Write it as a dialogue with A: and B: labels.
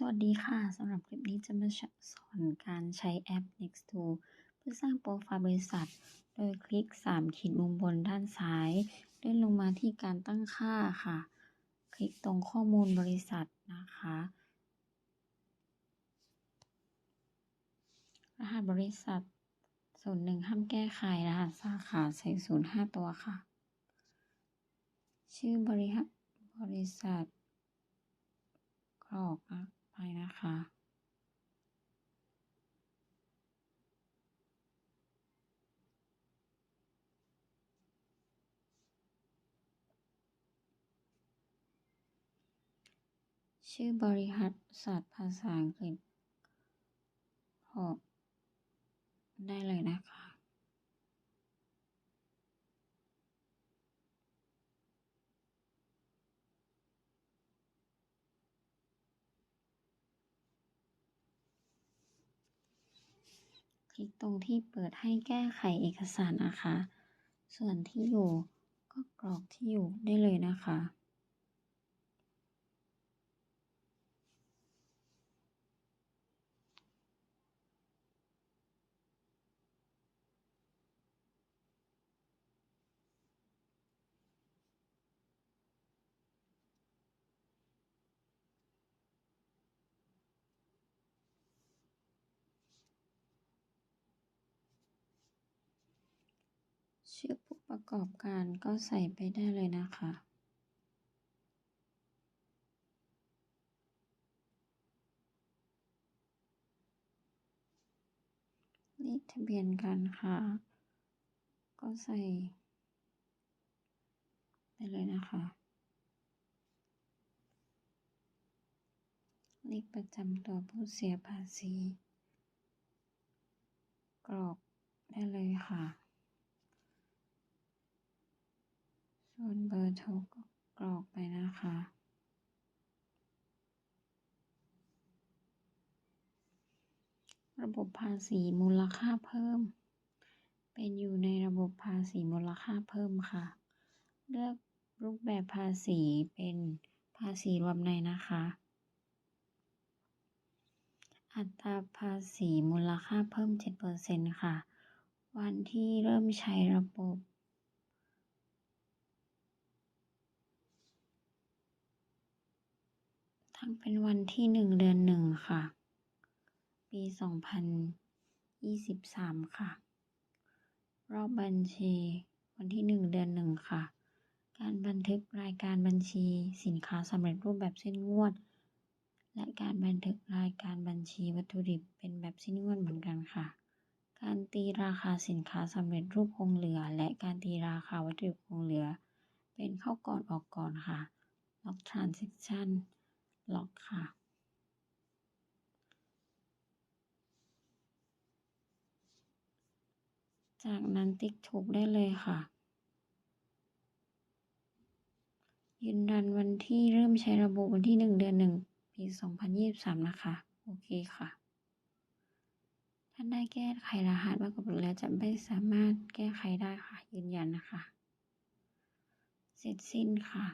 A: สวัสดีค่ะ สำหรับคลิปนี้จะมาสอนการใช้แอป Next2 เพื่อสร้างโปรไฟล์บริษัท โดยคลิก 3 ขีดมุมบนด้านซ้าย เลื่อนลงมาที่การตั้งค่าค่ะ คลิกตรงข้อมูลบริษัทนะคะ รหัสบริษัท 01 ห้ามแก้ไข รหัสสาขาใส่ 0 5 ตัวค่ะ ชื่อบริษัทบริษัทกรอก ไปนะคะ ชื่อบริษัทสัตว์ภาษาอังกฤษกรอกได้เลยนะคะ ค ลิกตรงที่เปิดให้แก้ไขเอกสารนะคะ ส่วนที่อยู่ก็กรอกที่อยู่ได้เลยนะคะ ชื่อผู้ประกอบการก็ใส่ไปได้เลยนะคะ เลขทะเบียนการค้าก็ใส่ไปเลยนะคะ เลขประจำตัวผู้เสียภาษี กรอกได้เลยค่ะ ส่ วนเบอร์โทรก็กรอกไปนะคะ ระบบภาษีมูลค่าเพิ่ม เป็นอยู่ในระบบภาษีมูลค่าเพิ่มค่ะ เลือกรูปแบบภาษีเป็นภาษีรวมในนะคะ อัตราภาษีมูลค่าเพิ่ม 7%ค่ะ วันที่เริ่มใช้ระบบ ทั้งเป็นวันที่1เดือน1ค่ะ ปี2023ค่ะ รอบบัญชีวันที่1เดือน1ค่ะ การบันทึกรายการบัญชีสินค้าสำเร็จรูปแบบสิ้นงวด และการบันทึกรายการบัญชีวัตถุดิบเป็นแบบสิ้นงวดเหมือนกันค่ะ การตีราคาสินค้าสำเร็จรูปคงเหลือ และการตีราคาวัตถุดิบคงเหลือ เป็นเข้าก่อนออกก่อนค่ะล็อก transaction ล็อกค่ะ จากนั้นติ๊กถูกได้เลยค่ะ ยืนยันวันที่เริ่มใช้ระบบวันที่1เดือน1ปี2023นยี่บสามนะคะ โอเคค่ะถ้าได้แก้ไขรหัสมากกว่าปกติแล้วจะไม่สามารถแก้ไขได้ค่ะ ยืนยันนะคะ เสร็จสิ้นค่ะ